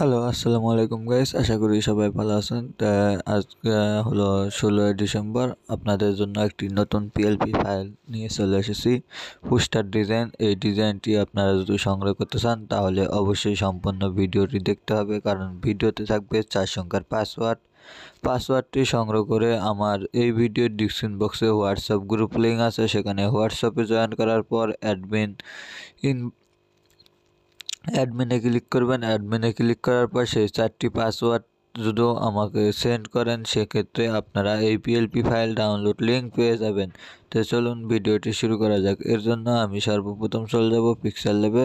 Hello আসসালামু আলাইকুম guys আশা করি সবাই ভালো আছেন। তা, আজকে হলো ষোলোই ডিসেম্বর। আপনাদের জন্য একটি নতুন পিএলপি ফাইল নিয়ে চলে এসেছি। পোস্টার ডিজাইন এই ডিজাইনটি আপনারা যদি সংগ্রহ করতে চান, তাহলে অবশ্যই সম্পূর্ণ ভিডিওটি দেখতে হবে। কারণ ভিডিওতে থাকবে চার সংখ্যার পাসওয়ার্ড পাসওয়ার্ডটি সংগ্রহ করে আমার এই ভিডিওর ডিসক্রিপশন বক্সে হোয়াটসঅ্যাপ গ্রুপ লিঙ্ক আছে। সেখানে হোয়াটসঅ্যাপে জয়েন করার পর অ্যাডমিন ইন অ্যাডমিনে ক্লিক করবেন। অ্যাডমিনে ক্লিক করার পর সেই চারটি পাসওয়ার্ড যদি আমাকে সেন্ড করেন, সেক্ষেত্রে আপনারা এই পিএলপি ফাইল ডাউনলোড লিঙ্ক পেয়ে যাবেন। তো চলুন ভিডিওটি শুরু করা যাক। এর জন্য আমি সর্বপ্রথম চলে যাব পিক্সেল ল্যাবে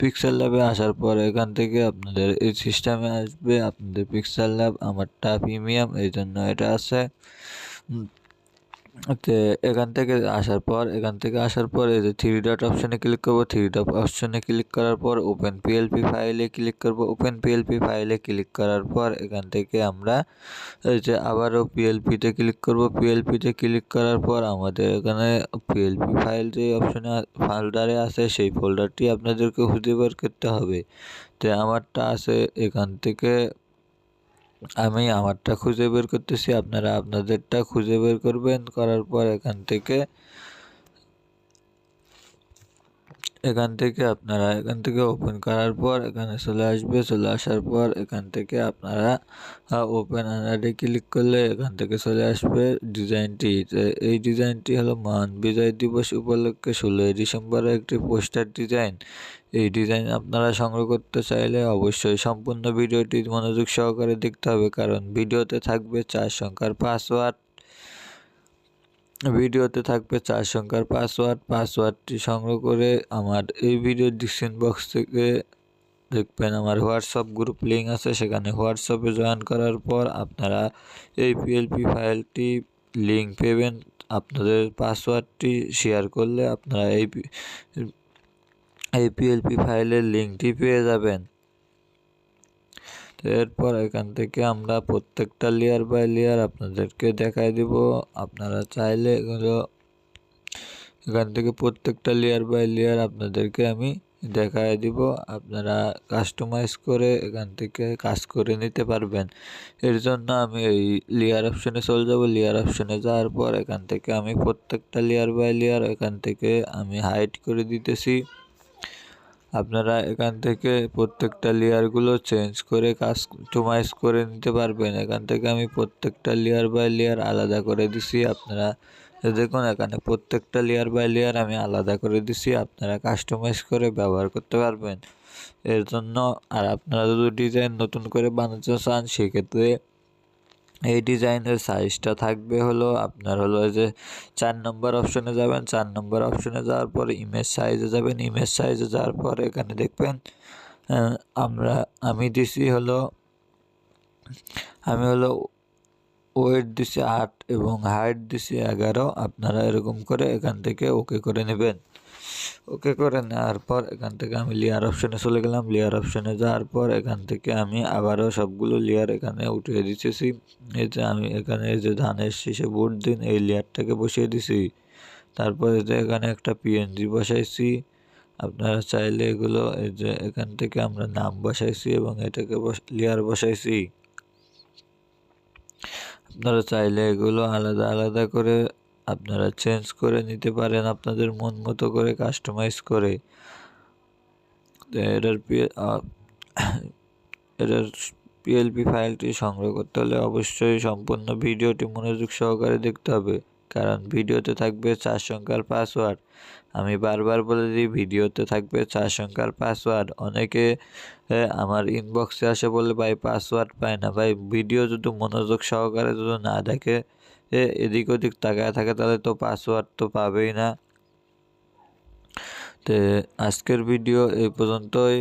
পিক্সেল ল্যাবে আসার পর এখান থেকে আপনাদের এই সিস্টেমে আসবে। আপনাদের পিক্সেল ল্যাব আমারটা প্রিমিয়াম এই জন্য এটা আছে। তো এখান থেকে আসার পর, এখান থেকে আসার পর এই যে থ্রি ডট অপশানে ক্লিক করব থ্রি ডট অপশানে ক্লিক করার পর ওপেন পিএলপি ফাইলে ক্লিক করব। ওপেন পিএলপি ফাইলে ক্লিক করার পর এখান থেকে আমরা এই যে আবারও পিএলপিতে ক্লিক করব। পিএলপিতে ক্লিক করার পর আমাদের এখানে পিএলপি ফাইল যে অপশানে ফোল্ডারে আছে, সেই ফোল্ডারটি আপনাদেরকে খুঁজে বের করতে হবে। তো আমারটা আছে এখান থেকে আমি আমারটা খুঁজে বের করতেছি আপনারা আপনাদেরটা খুঁজে বের করবেন করার পর এখান থেকে এখান থেকে আপনারা এখান থেকে ওপেন করার পর, এখানে চলে আসবে, চলে আসার পর এখান থেকে আপনারা ওপেন আনারে ক্লিক করলে এখান থেকে চলে আসবে ডিজাইনটি এই ডিজাইনটি হলো মহান বিজয় দিবস উপলক্ষে ষোলোই ডিসেম্বরের একটি পোস্টার ডিজাইন এই ডিজাইন আপনারা সংগ্রহ করতে চাইলে অবশ্যই সম্পূর্ণ ভিডিওটি মনোযোগ সহকারে দেখতে হবে, কারণ ভিডিওতে থাকবে চার সংখ্যার পাসওয়ার্ড ভিডিওতে থাকবে চার সংখ্যার পাসওয়ার্ড পাসওয়ার্ডটি সংগ্রহ করে আমার এই ভিডিও ডিসক্রিপশন বক্স থেকে দেখবেন আমার হোয়াটসঅ্যাপ গ্রুপ লিঙ্ক আছে। সেখানে হোয়াটসঅ্যাপে জয়েন করার পর আপনারা এই পিএলপি ফাইলটি লিঙ্ক পেবেন। আপনাদের পাসওয়ার্ডটি শেয়ার করলে আপনারা এই এই পিএলপি ফাইলের লিঙ্কটি পেয়ে যাবেন। এরপর এখান থেকে আমরা প্রত্যেকটা লেয়ার বাই লেয়ার আপনাদেরকে দেখাই দিব। আপনারা চাইলে এগুলো, এখান থেকে প্রত্যেকটা লেয়ার বাই লেয়ার আপনাদেরকে আমি দেখাই দিব। আপনারা কাস্টমাইজ করে এখান থেকে কাজ করে নিতে পারবেন। এর জন্য আমি এই লেয়ার অপশনে চলে যাব। লেয়ার অপশনে যাওয়ার পর এখান থেকে আমি প্রত্যেকটা লেয়ার বাই লেয়ার এখান থেকে আমি হাইট করে দিতেছি। আপনারা এখান থেকে প্রত্যেকটা লেয়ারগুলো চেঞ্জ করে কাস্টমাইজ করে নিতে পারবেন। এখান থেকে আমি প্রত্যেকটা লেয়ার বাই লেয়ার আলাদা করে দিছি। আপনারা দেখুন, এখানে প্রত্যেকটা লেয়ার বাই লেয়ার আমি আলাদা করে দিছি। আপনারা কাস্টমাইজ করে ব্যবহার করতে পারবেন। এর জন্য আর আপনারা যদি ডিজাইন নতুন করে বানাতে চান, সেক্ষেত্রে এই ডিজাইনের সাইজটা থাকবে হলো আপনার হলো যে চার নম্বর অপশনে যাবেন। চার নম্বর অপশনে যাওয়ার পর ইমেজ সাইজে যাবেন। ইমেজ সাইজে যাওয়ার পর এখানে দেখবেন আমরা, আমি দিছি হলো, আমি হলো ওয়েট দিছি আট এবং হাইট দিছি এগারো, আপনারা এরকম করে এখান থেকে ওকে করে নেবেন। ওকে করে নেওয়ার পর এখান থেকে আমি লেয়ার অপশনে চলে গেলাম। লেয়ার অপশনে যাওয়ার পর এখান থেকে আমি আবারও সবগুলো লেয়ার এখানে উঠিয়ে দিতেছি। এই যে আমি এখানে এই যে ধানের শীষে বুট দিন, এই লেয়ারটাকে বসিয়ে দিছি। তারপর এই যে এখানে একটা পিএনজি বসাইছি। আপনারা চাইলে এগুলো এই যে এখান থেকে আমরা নাম বসাইছি এবং এটাকে লেয়ার বসাইছি। আপনারা চাইলে এগুলো আলাদা আলাদা করে আপনারা চেঞ্জ করে নিতে পারেন আপনাদের মন মতো করে কাস্টমাইজ করে। এটার এটার পিএলপি ফাইলটি সংগ্রহ করতে হলে অবশ্যই সম্পূর্ণ ভিডিওটি মনোযোগ সহকারে দেখতে হবে। কারণ ভিডিওতে থাকবে চার সংখ্যার পাসওয়ার্ড আমি বারবার বলে দিই, ভিডিওতে থাকবে চার সংখ্যার পাসওয়ার্ড অনেকে আমার ইনবক্সে আসে বলে, ভাই পাসওয়ার্ড পায় না। ভাই, ভিডিও যদি মনোযোগ সহকারে যদি না দেখে এদিক ওদিক তাকায় থাকে, তাহলে তো পাসওয়ার্ড তো পাবেই না। তো, আজকের ভিডিও এই পর্যন্তই।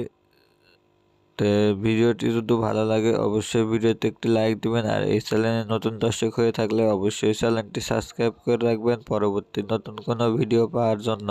তো ভিডিওটি যদি ভালো লাগে, অবশ্যই ভিডিওতে একটি লাইক দিবেন। আর এই চ্যানেলে নতুন দর্শক হয়ে থাকলে অবশ্যই চ্যানেলটি সাবস্ক্রাইব করে রাখবেন। পরবর্তী নতুন কোনো ভিডিও পাওয়ার জন্য।